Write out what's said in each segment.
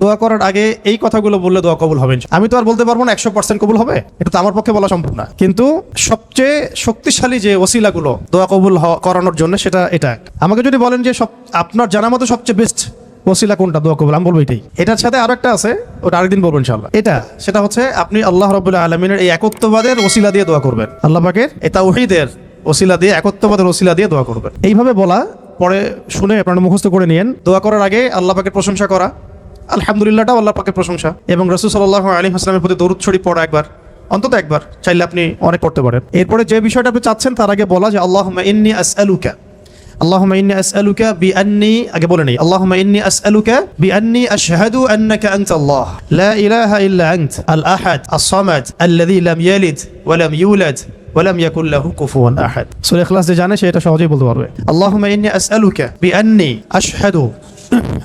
দোয়া করার আগে এই কথাগুলো বললে দোয়া কবুল হবে। আমি তো আর বলতে পারব না, একশো পার্সেন্ট কবুল হবে? এটা তো আমার পক্ষে বলা সম্ভব না। কিন্তু সবচেয়ে শক্তিশালী যে ওসিলাগুলো দোয়া কবুল করানোর জন্য সেটা এটা আমাকে যদি বলেন যে সব আপনার জানা মতো সবচেয়ে বেস্ট ওসিলা কোনটা দোয়া কবুল? আমি বলব এটাই। এটার সাথে আরও একটা আছে, ওটা আরেকদিন বলব ইনশাল্লাহ এটা, সেটা হচ্ছে আপনি আল্লাহ রবুল্লাহ আলমিনের এই একত্ববাদের ওসিলা দিয়ে দোয়া করবেন। আল্লাহ পাকের এই তাওহীদের ওসিলা দিয়ে, একত্ববাদের ওসিলা দিয়ে দোয়া করবেন। এইভাবে বলা, পরে শুনে আপনারা মুখস্থ করে নিয়েন। দোয়া করার আগে আল্লাহ পাকের প্রশংসা করা আলহামদুলিল্লাহটাও আল্লাহ পাকের প্রশংসা এবং রসুল সাল্লাহ আলী হাসলামের প্রতি দরুদ শরীফ পড়া একবার অন্তত একবার চাইলে আপনি অনেক করতে পারেন এরপরে যে বিষয়টা আপনি চাচ্ছেন তার আগে বলা যে আল্লাহ ইন্নি আসআলুকা اللهم إني أسألك بأني أقبلني اللهم إني أسألك بأني أشهد أنك أنت الله لا إله إلا أنت الأحد الصمد الذي لم يلد ولم يولد ولم يكن له كفوا أحد سورة إخلاص যে জানে সে এটা সহজেই বলতে পারবে اللهم إني أسألك بأني أشهد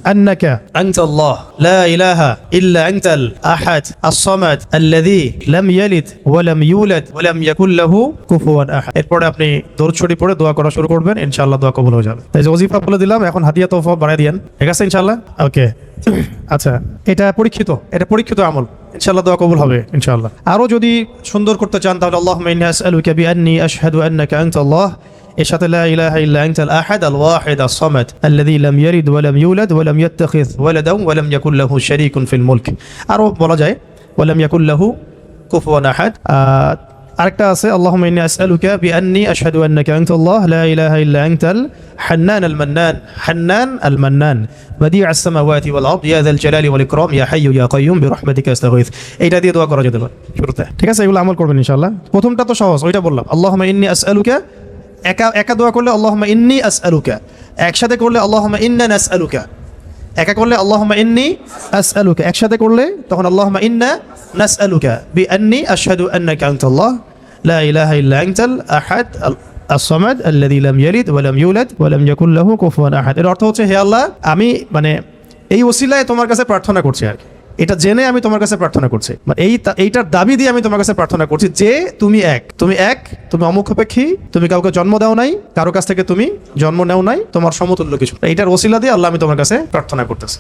أنك أنت الله لا إله إلا أنت الأحد الصمد الذي لم يلد ولم يولد ولم يكن له كفوا أحد এরপরে আপনি দরুদ শরীফ পড়ে দোয়া করা শুরু করবেন ইনশাআল্লাহ দোয়া কবুল হয়ে যাবে তাই যে ওজিফা বলে দিলাম এখন হাদিয়া তোফা বাড়াই দিয়েন ঠিক আছে ইনশাআল্লাহ ওকে আচ্ছা এটা পরীক্ষিত এটা পরীক্ষিত আমল ইনশাআল্লাহ দোয়া কবুল হবে ইনশাআল্লাহ আরো যদি সুন্দর করতে চান তাহলে আল্লাহুম্মা ইন্নী আসআলুকা বিআন্নী আশহাদু আন্নাকা আনতা আল্লাহ এর সাথে লা ইলাহা ইল্লা আনতা আল আহাদ আল ওয়াহিদ আস সামাদ আল্লাযী লাম ইয়ালিদ ওয়া লাম ইউলাদ ওয়া লাম ইয়াত্তাখিয ওয়ালাদান ওয়া লাম ইয়াকুল লাহু শারীকুন ফিল মুলক আরো বলা যায় ওয়া লাম ইয়াকুল লাহু কুফুয়ান আহাদ আহ, আরেকটা আছে আল্লাহুম্মা ইন্নী আসআলুকা বিআন্নী আশহাদু আন্নাকা আনতা আল্লাহ লা ইলাহা ইল্লা আনতাল হান্নান আল মান্নান হান্নান আল মান্নান بديع السماوات والارض يا ذا الجلال والاكرام يا حي يا قيوم برحمتك استغيث এইটা দিয়ে দোয়া করা যেতে পারে শুরুতে ঠিক আছে এগুলো আমল করবেন ইনশাআল্লাহ প্রথমটা তো সহজ ওইটা বললাম আল্লাহুম্মা ইন্নী আসআলুকা একা একা দোয়া করলে আল্লাহমা ইন্নি আস আলুকা একসাথে করলে আল্লাহমা ইন্না আস আলুকা একা করলে আল্লাহমা ইন্নি আস আলুকা একসাথে করলে তখন আল্লাহমা ইন্না নাস আলুকা বি আন্নি আশহাদু আন্নাকা আনতাল্লাহ। লা ইলাহা ইল্লা আনতাল আহাদ আসমাদ আল্লাযী লাম ইয়ালিদ ওয়া লাম ইউলাদ ওয়া লাম ইয়াকুল লাহু কুফুয়ান আহাদ। এর অর্থ হচ্ছে, হে আল্লাহ, আমি মানে এই ওসিলায় তোমার কাছে প্রার্থনা করছি আর কি। এটা জেনে আমি তোমার কাছে প্রার্থনা করছি। বা এই এইটার দাবি দিয়ে আমি তোমার কাছে প্রার্থনা করছি যে তুমি এক। তুমি এক, তুমি অমুখাপেক্ষী, তুমি কাউকে জন্ম দাও নাই, কারও কাছ থেকে তুমি জন্ম নেও নাই, তোমার সমতুল্য কিছু। এইটার ওসিলা দিয়ে আল্লাহ আমি তোমার কাছে প্রার্থনা করতেছি।